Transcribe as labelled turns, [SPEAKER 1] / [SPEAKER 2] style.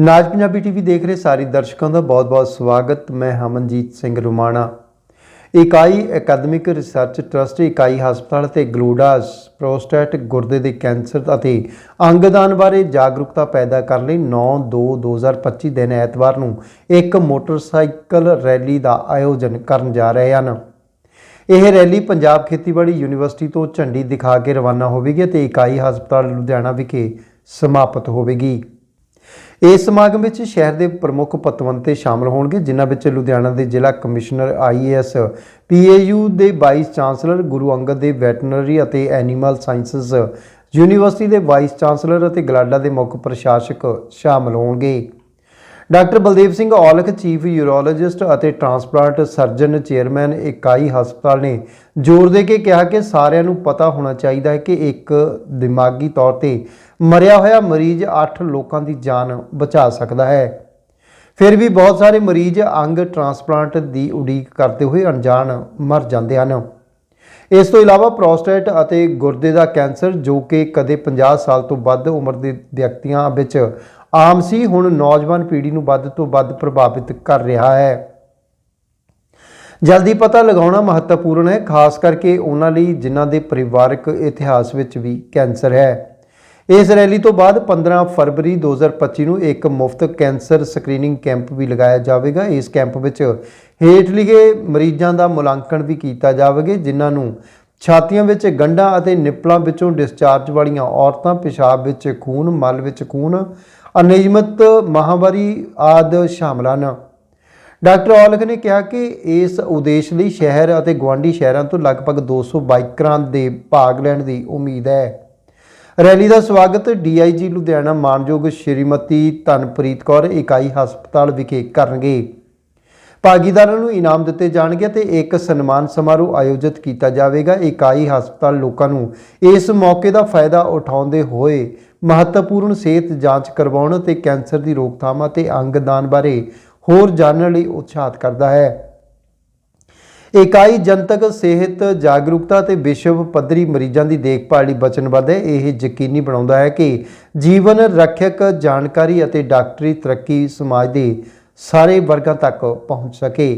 [SPEAKER 1] ਨਾਜ Punjabi TV ਦੇਖ ਰਹੇ ਸਾਰੇ ਦਰਸ਼ਕਾਂ ਦਾ ਬਹੁਤ-ਬਹੁਤ ਸਵਾਗਤ। ਮੈਂ ਹਮਨਜੀਤ ਸਿੰਘ ਰੁਮਾਣਾ ਇਕਾਈ ਅਕੈਡਮਿਕ ਰਿਸਰਚ ਟਰਸਟ, ਇਕਾਈ ਹਸਪਤਾਲ ਤੇ ਗਲੂਡਾਸ ਪ੍ਰੋਸਟੇਟ ਗੁਰਦੇ ਦੇ ਕੈਂਸਰ ਅਤੇ ਅੰਗਦਾਨ ਬਾਰੇ ਜਾਗਰੂਕਤਾ ਪੈਦਾ ਕਰਨ ਲਈ 9/2/2025 ਦਿਨ ਐਤਵਾਰ ਨੂੰ ਇੱਕ ਮੋਟਰਸਾਈਕਲ ਰੈਲੀ ਦਾ ਆਯੋਜਨ ਕਰਨ ਜਾ ਰਹੇ ਹਨ। ਇਹ ਰੈਲੀ ਪੰਜਾਬ ਖੇਤੀਬਾੜੀ ਯੂਨੀਵਰਸਿਟੀ ਤੋਂ ਝੰਡੀ ਦਿਖਾ ਕੇ ਰਵਾਨਾ ਹੋਵੇਗੀ ਤੇ ਇਕਾਈ ਹਸਪਤਾਲ ਲੁਧਿਆਣਾ ਵਿਖੇ ਸਮਾਪਤ ਹੋਵੇਗੀ। ਇਸ ਸਮਾਗਮ ਵਿੱਚ ਸ਼ਹਿਰ ਦੇ ਪ੍ਰਮੁੱਖ ਪਤਵੰਤੇ ਸ਼ਾਮਲ ਹੋਣਗੇ, ਜਿਨ੍ਹਾਂ ਵਿੱਚ ਲੁਧਿਆਣਾ ਦੇ ਜ਼ਿਲ੍ਹਾ ਕਮਿਸ਼ਨਰ ਆਈਏਐਸ ਪੀਏਯੂ ਦੇ ਵਾਈਸ ਚਾਂਸਲਰ ਗੁਰੂ ਅੰਗਦ ਦੇ ਵੈਟਰਨਰੀ ਅਤੇ ਐਨੀਮਲ ਸਾਇੰਸਜ਼ ਯੂਨੀਵਰਸਿਟੀ ਦੇ ਵਾਈਸ ਚਾਂਸਲਰ ਅਤੇ ਗਲਾਡਾ ਦੇ ਮੁੱਖ ਪ੍ਰਸ਼ਾਸਕ ਸ਼ਾਮਲ ਹੋਣਗੇ। Doctor Baldev Singh Aulakh, chief urologist ਅਤੇ ਟ੍ਰਾਂਸਪਲਾਂਟ ਸਰਜਨ ਚੇਅਰਮੈਨ ਇਕਾਈ ਹਸਪਤਾਲ ਨੇ ਜ਼ੋਰ ਦੇ ਕੇ ਕਿਹਾ ਕਿ ਸਾਰਿਆਂ ਨੂੰ ਪਤਾ ਹੋਣਾ ਚਾਹੀਦਾ ਹੈ ਕਿ ਇੱਕ ਦਿਮਾਗੀ ਤੌਰ ਤੇ ਮਰਿਆ ਹੋਇਆ ਮਰੀਜ਼ 8 ਲੋਕਾਂ ਦੀ ਜਾਨ ਬਚਾ ਸਕਦਾ ਹੈ। ਫਿਰ ਵੀ ਬਹੁਤ ਸਾਰੇ ਮਰੀਜ਼ ਅੰਗ ਟ੍ਰਾਂਸਪਲਾਂਟ ਦੀ ਉਡੀਕ ਕਰਦੇ ਹੋਏ ਅਣਜਾਣ ਮਰ ਜਾਂਦੇ ਹਨ। ਇਸ ਤੋਂ ਇਲਾਵਾ ਪ੍ਰੋਸਟੇਟ ਅਤੇ ਗੁਰਦੇ ਦਾ ਕੈਂਸਰ, ਜੋ ਕਿ ਕਦੇ 50 ਸਾਲ ਤੋਂ ਵੱਧ ਉਮਰ ਦੇ ਵਿਅਕਤੀਆਂ ਵਿੱਚ ਆਮ ਸੀ, ਹੁਣ ਨੌਜਵਾਨ ਪੀੜ੍ਹੀ ਨੂੰ ਵੱਧ ਤੋਂ ਵੱਧ ਪ੍ਰਭਾਵਿਤ ਕਰ ਰਿਹਾ ਹੈ। ਜਲਦੀ ਪਤਾ ਲਗਾਉਣਾ ਮਹੱਤਵਪੂਰਨ ਹੈ, ਖਾਸ ਕਰਕੇ ਉਹਨਾਂ ਲਈ ਜਿਨ੍ਹਾਂ ਦੇ ਪਰਿਵਾਰਕ ਇਤਿਹਾਸ ਵਿੱਚ ਵੀ ਕੈਂਸਰ ਹੈ। ਇਸ ਰੈਲੀ ਤੋਂ ਬਾਅਦ 15 ਫਰਵਰੀ 2025 ਨੂੰ ਇੱਕ ਮੁਫਤ ਕੈਂਸਰ ਸਕਰੀਨਿੰਗ ਕੈਂਪ ਵੀ ਲਗਾਇਆ ਜਾਵੇਗਾ। ਇਸ ਕੈਂਪ ਵਿੱਚ ਹੇਠ ਲਿਖੇ ਮਰੀਜ਼ਾਂ ਦਾ ਮੁਲਾਂਕਣ ਵੀ ਕੀਤਾ ਜਾਵੇਗਾ, ਜਿਨ੍ਹਾਂ ਨੂੰ ਛਾਤੀਆਂ ਵਿੱਚ ਗੰਢਾਂ ਅਤੇ ਨਿਪਲਾਂ ਵਿੱਚੋਂ ਡਿਸਚਾਰਜ ਵਾਲੀਆਂ ਔਰਤਾਂ, ਪਿਸ਼ਾਬ ਵਿੱਚ ਖੂਨ, ਮਲ ਵਿੱਚ ਖੂਨ, ਅਨਿਯਮਿਤ ਮਾਹਵਾਰੀ ਆਦਿ ਸ਼ਾਮਲ ਹਨ। ਡਾਕਟਰ ਔਲਖ ਨੇ ਕਿਹਾ ਕਿ ਇਸ ਉਦੇਸ਼ ਲਈ ਸ਼ਹਿਰ ਅਤੇ ਗਵਾਂਢੀ ਸ਼ਹਿਰਾਂ ਤੋਂ ਲਗਭਗ 200 ਬਾਈਕਰਾਂ ਦੇ ਭਾਗ ਲੈਣ ਦੀ ਉਮੀਦ ਹੈ। ਰੈਲੀ ਦਾ ਸਵਾਗਤ ਡੀਆਈਜੀ ਲੁਧਿਆਣਾ ਮਾਨਯੋਗ ਸ਼੍ਰੀਮਤੀ ਧਨਪ੍ਰੀਤ ਕੌਰ, ਇਕਾਈ ਹਸਪਤਾਲ ਵਿਖੇ ਕਰਨਗੇ। ਭਾਗੀਦਾਰਾਂ ਨੂੰ ਇਨਾਮ ਦਿੱਤੇ ਜਾਣਗੇ ਤੇ ਇੱਕ ਸਨਮਾਨ ਸਮਾਰੋਹ ਆਯੋਜਿਤ ਕੀਤਾ ਜਾਵੇਗਾ। ਇਕਾਈ ਹਸਪਤਾਲ ਲੋਕਾਂ ਨੂੰ ਇਸ ਮੌਕੇ ਦਾ ਫਾਇਦਾ ਉਠਾਉਂਦੇ ਹੋਏ ਮਹੱਤਵਪੂਰਨ ਸਿਹਤ ਜਾਂਚ ਕਰਵਾਉਣ ਤੇ ਕੈਂਸਰ ਦੀ ਰੋਕਥਾਮ ਅਤੇ ਅੰਗਦਾਨ ਬਾਰੇ ਹੋਰ ਜਾਣਨ ਲਈ ਉਤਸ਼ਾਹਿਤ ਕਰਦਾ ਹੈ। ਇਕਾਈ ਜਨਤਕ ਸਿਹਤ ਜਾਗਰੂਕਤਾ ਤੇ ਵਿਸ਼ਵ ਪੱਧਰੀ ਮਰੀਜ਼ਾਂ ਦੀ ਦੇਖਭਾਲ ਲਈ ਵਚਨਬੱਧ ਹੈ। ਇਹ ਯਕੀਨੀ ਬਣਾਉਂਦਾ ਹੈ ਕਿ ਜੀਵਨ ਰੱਖਿਅਕ ਜਾਣਕਾਰੀ ਅਤੇ ਡਾਕਟਰੀ ਤਰੱਕੀ ਸਮਾਜ ਦੇ ਸਾਰੇ ਵਰਗਾਂ ਤੱਕ ਪਹੁੰਚ ਸਕੇ।